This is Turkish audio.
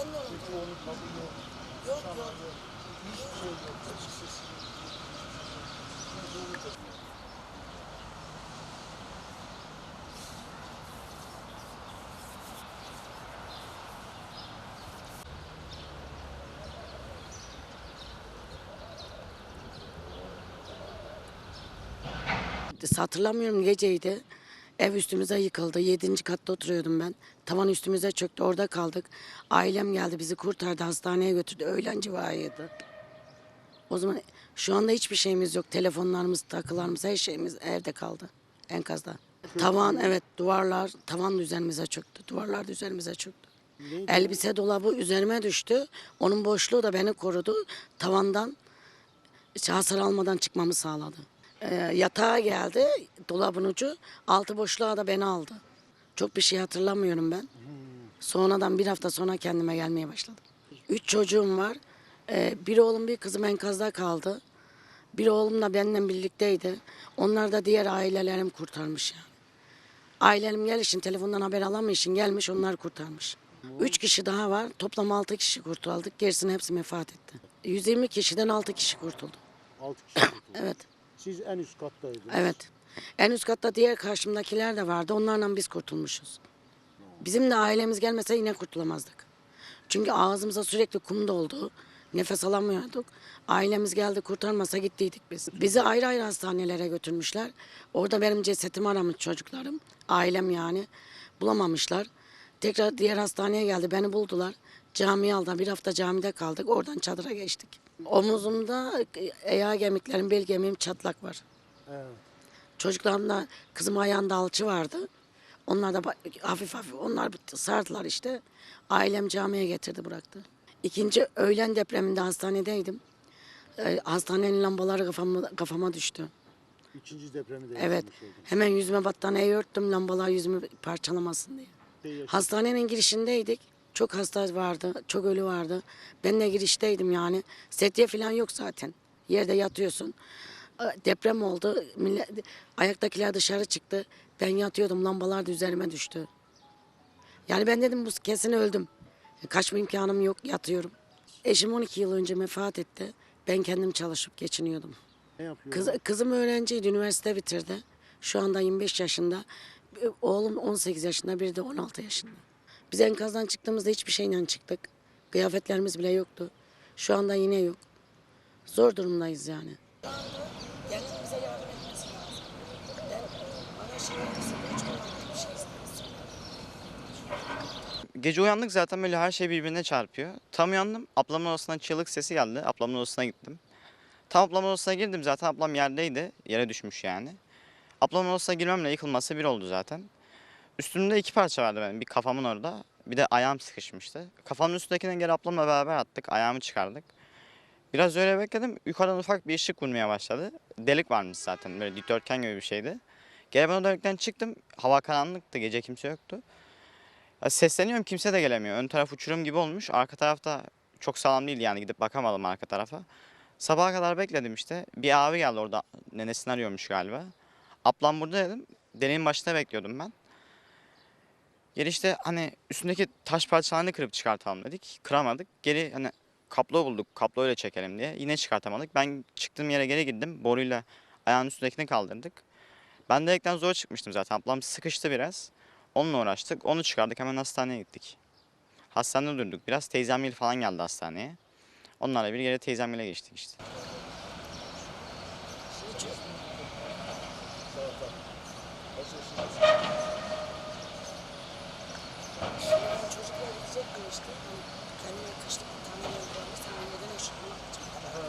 Ben de olacağım. Çünkü onun kabul yok. Yok yok. Hiçbir şey yok. Açıksız. Hatırlamıyorum geceydi. Ev üstümüze yıkıldı. Yedinci katta oturuyordum ben. Tavan üstümüze çöktü. Orada kaldık. Ailem geldi bizi kurtardı. Hastaneye götürdü. Öğlen civarıydı. O zaman şu anda hiçbir şeyimiz yok. Telefonlarımız, takılarımız, her şeyimiz evde kaldı. Enkazda. Tavan evet duvarlar tavan da üzerimize çöktü. Duvarlar da üzerimize çöktü. Elbise dolabı üzerime düştü. Onun boşluğu da beni korudu. Tavandan hasar almadan çıkmamı sağladı. Ee, yatağa geldi dolabın ucu. Altı boşluğa da beni aldı. Çok bir şey hatırlamıyorum ben. Sonradan bir hafta sonra kendime gelmeye başladım. Üç çocuğum var. Ee, bir oğlum bir kızım enkazda kaldı. Bir oğlum da benimle birlikteydi. Onlar da diğer ailelerim kurtarmış yani. Ailem gelişin telefondan haber alamayışın gelmiş onlar kurtarmış. Üç kişi daha var. Toplam altı kişi kurtulduk. Gerisinin hepsi vefat etti. 120 kişiden altı kişi kurtuldu. 6 kişi kurtuldu. Evet. Siz en üst kattaydınız. Evet. En üst katta diğer karşımdakiler de vardı. Onlarla biz kurtulmuşuz. Bizim de ailemiz gelmese yine kurtulamazdık. Çünkü ağzımıza sürekli kum doldu. Nefes alamıyorduk. Ailemiz geldi kurtarmasa gittiydik biz. Bizi ayrı ayrı hastanelere götürmüşler. Orada benim cesetimi aramış çocuklarım. Ailem yani. Bulamamışlar. Tekrar diğer hastaneye geldi. Beni buldular. Camiye aldılar. Bir hafta camide kaldık. Oradan çadıra geçtik. Omuzumda ayağı kemiklerim, bel kemiğim çatlak var. Evet. Çocuklarımda kızım ayağında alçı vardı. Onlar da hafif hafif onlar sardılar işte. Ailem camiye getirdi bıraktı. İkinci öğlen depreminde hastanedeydim. Ee, hastanenin lambaları kafama, kafama düştü. İkinci depremi de Evet. Hemen yüzüme battaniye örttüm lambalar yüzümü parçalamasın diye. Hastanenin girişindeydik. Çok hasta vardı, çok ölü vardı. Ben de girişteydim yani. Setiye falan yok zaten. Yerde yatıyorsun. Deprem oldu. Millet, ayaktakiler dışarı çıktı. Ben yatıyordum. Lambalar da üzerime düştü. Yani ben dedim bu kesin öldüm. Kaçma imkanım yok. Yatıyorum. Eşim 12 yıl önce vefat etti. Ben kendim çalışıp geçiniyordum. Ne yapıyor? Kız, kızım öğrenciydi, üniversite bitirdi. Şu anda 25 yaşında. Oğlum 18 yaşında, biri de 16 yaşında. Biz enkazdan çıktığımızda hiçbir şeyle çıktık. Kıyafetlerimiz bile yoktu. Şu anda yine yok. Zor durumdayız yani. Gece uyandık zaten böyle her şey birbirine çarpıyor. Tam uyandım. Ablamın odasından çığlık sesi geldi. Ablamın odasına gittim. Tam ablamın odasına girdim zaten ablam yerdeydi. Yere düşmüş yani. Ablamın odasına girmemle yıkılması bir oldu zaten. Üstümde iki parça vardı benim. Bir kafamın orada. Bir de ayağım sıkışmıştı. Kafamın üstündekinden geri ablamla beraber attık. Ayağımı çıkardık. Biraz öyle bekledim. Yukarıdan ufak bir ışık vurmaya başladı. Delik varmış zaten. Böyle dikdörtgen gibi bir şeydi. Geri ben o delikten çıktım. Hava karanlıktı. Gece kimse yoktu. Ya sesleniyorum kimse de gelemiyor. Ön taraf uçurum gibi olmuş. Arka tarafta çok sağlam değil yani gidip bakamadım arka tarafa. Sabaha kadar bekledim işte. Bir abi geldi orada nenesini arıyormuş galiba. Ablam burada dedim. Deliğin başında bekliyordum ben. Geri hani üstündeki taş parçalarını kırıp çıkartalım dedik. Kıramadık. Geri hani kablo bulduk. Kablo öyle çekelim diye. Yine çıkartamadık. Ben çıktığım yere geri gittim. Boruyla ayağın üstündekini kaldırdık. Ben delikten zor çıkmıştım zaten. Ablam sıkıştı biraz. Onunla uğraştık. Onu çıkardık hemen hastaneye gittik. Hastanede durduk biraz. Teyzemgil falan geldi hastaneye. Onlarla bir yere teyzemgile geçtik işte. Çocuklar gidecek mi işte? Hani kendine kışlık bir tane yol varmış. Sen neden eşit